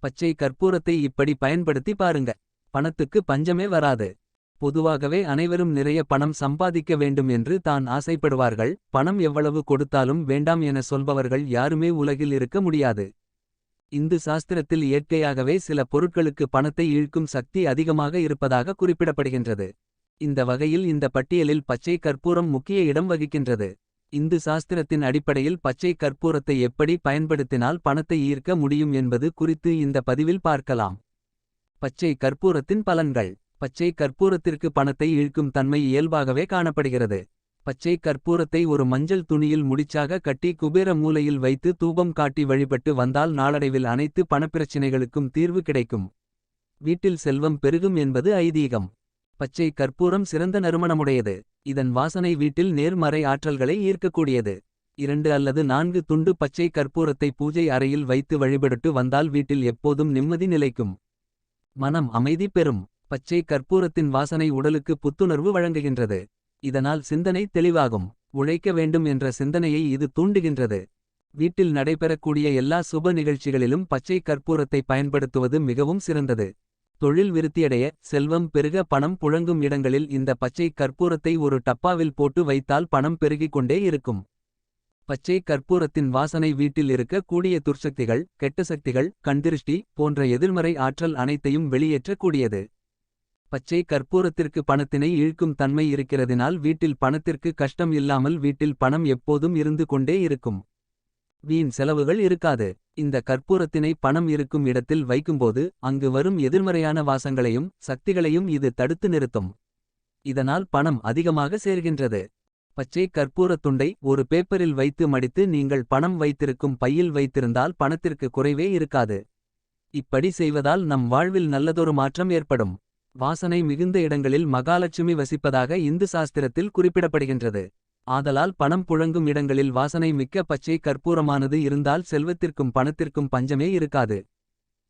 பச்சை கற்பூரத்தை இப்படி பயன்படுத்தி பாருங்க. பணத்துக்கு பஞ்சமே வராது. பொதுவாகவே அனைவரும் நிறைய பணம் சம்பாதிக்க வேண்டும் என்று தான் ஆசைப்படுவார்கள். பணம் எவ்வளவு கொடுத்தாலும் வேண்டாம் என சொல்பவர்கள் யாருமே உலகில் இருக்க முடியாது. இந்து சாஸ்திரத்தில் இயற்கையாகவே சில பொருட்களுக்கு பணத்தை இழுக்கும் சக்தி அதிகமாக இருப்பதாக குறிப்பிடப்படுகின்றது. இந்த வகையில் இந்த பட்டியலில் பச்சை கற்பூரம் முக்கிய இடம் வகிக்கின்றது. இந்து சாஸ்திரத்தின் அடிப்படையில் பச்சை கற்பூரத்தை எப்படி பயன்படுத்தினால் பணத்தை ஈர்க்க முடியும் என்பது குறித்து இந்த பதிவில் பார்க்கலாம். பச்சை கற்பூரத்தின் பலன்கள். பச்சை கற்பூரத்திற்கு பணத்தை இழுக்கும் தன்மை இயல்பாகவே காணப்படுகிறது. பச்சை கற்பூரத்தை ஒரு மஞ்சள் துணியில் முடிச்சாக கட்டி குபேர மூலையில் வைத்து தூபம் காட்டி வழிபட்டு வந்தால் நாளடைவில் அனைத்து பணப்பிரச்சினைகளுக்கும் தீர்வு கிடைக்கும். வீட்டில் செல்வம் பெருகும் என்பது ஐதீகம். பச்சை கற்பூரம் சிறந்த நறுமணமுடையது. இதன் வாசனை வீட்டில் நேர்மறை ஆற்றல்களை ஈர்க்கக்கூடியது. இரண்டு அல்லது நான்கு துண்டு பச்சை கற்பூரத்தை பூஜை அறையில் வைத்து வழிபடுட்டு வந்தால் வீட்டில் எப்போதும் நிம்மதி நிலைக்கும். மனம் அமைதி பெறும். பச்சை கற்பூரத்தின் வாசனை உடலுக்கு புத்துணர்வு வழங்குகின்றது. இதனால் சிந்தனை தெளிவாகும். உழைக்க வேண்டும் என்ற சிந்தனையை இது தூண்டுகின்றது. வீட்டில் நடைபெறக்கூடிய எல்லா சுப நிகழ்ச்சிகளிலும் பச்சை கற்பூரத்தை பயன்படுத்துவது மிகவும் சிறந்தது. தொழில் விருத்தியடைய செல்வம் பெருக பணம் புழங்கும் இடங்களில் இந்த பச்சை கற்பூரத்தை ஒரு டப்பாவில் போட்டு வைத்தால் பணம் பெருகிக் கொண்டே இருக்கும். பச்சை கற்பூரத்தின் வாசனை வீட்டில் இருக்க கூடிய துர்சக்திகள் கெட்ட சக்திகள் கண்திருஷ்டி போன்ற எதிர்மறை ஆற்றல் அனைத்தையும் வெளியேற்றக்கூடியது. பச்சை கற்பூரத்திற்கு பணத்தினை இழுக்கும் தன்மை இருக்கிறதினால் வீட்டில் பணத்திற்கு கஷ்டம் இல்லாமல் வீட்டில் பணம் எப்போதும் இருந்து கொண்டே இருக்கும். வீண் செலவுகள் இருக்காது. இந்த கற்பூரத்தினை பணம் இருக்கும் இடத்தில் வைக்கும்போது அங்கு வரும் எதிர்மறையான வாசங்களையும் சக்திகளையும் இது தடுத்து நிறுத்தும். இதனால் பணம் அதிகமாக சேர்கின்றது. பச்சை கற்பூரத் துண்டை ஒரு பேப்பரில் வைத்து மடித்து நீங்கள் பணம் வைத்திருக்கும் பையில் வைத்திருந்தால் பணத்திற்கு குறைவே இருக்காது. இப்படி செய்வதால் நம் வாழ்வில் நல்லதொரு மாற்றம் ஏற்படும். வாசனை மிகுந்த இடங்களில் மகாலட்சுமி வசிப்பதாக இந்து சாஸ்திரத்தில் குறிப்பிடப்படுகின்றது. ஆதலால் பணம் புழங்கும் இடங்களில் வாசனை மிக்க பச்சை கற்பூரமானது இருந்தால் செல்வத்திற்கும் பணத்திற்கும் பஞ்சமே இருக்காது.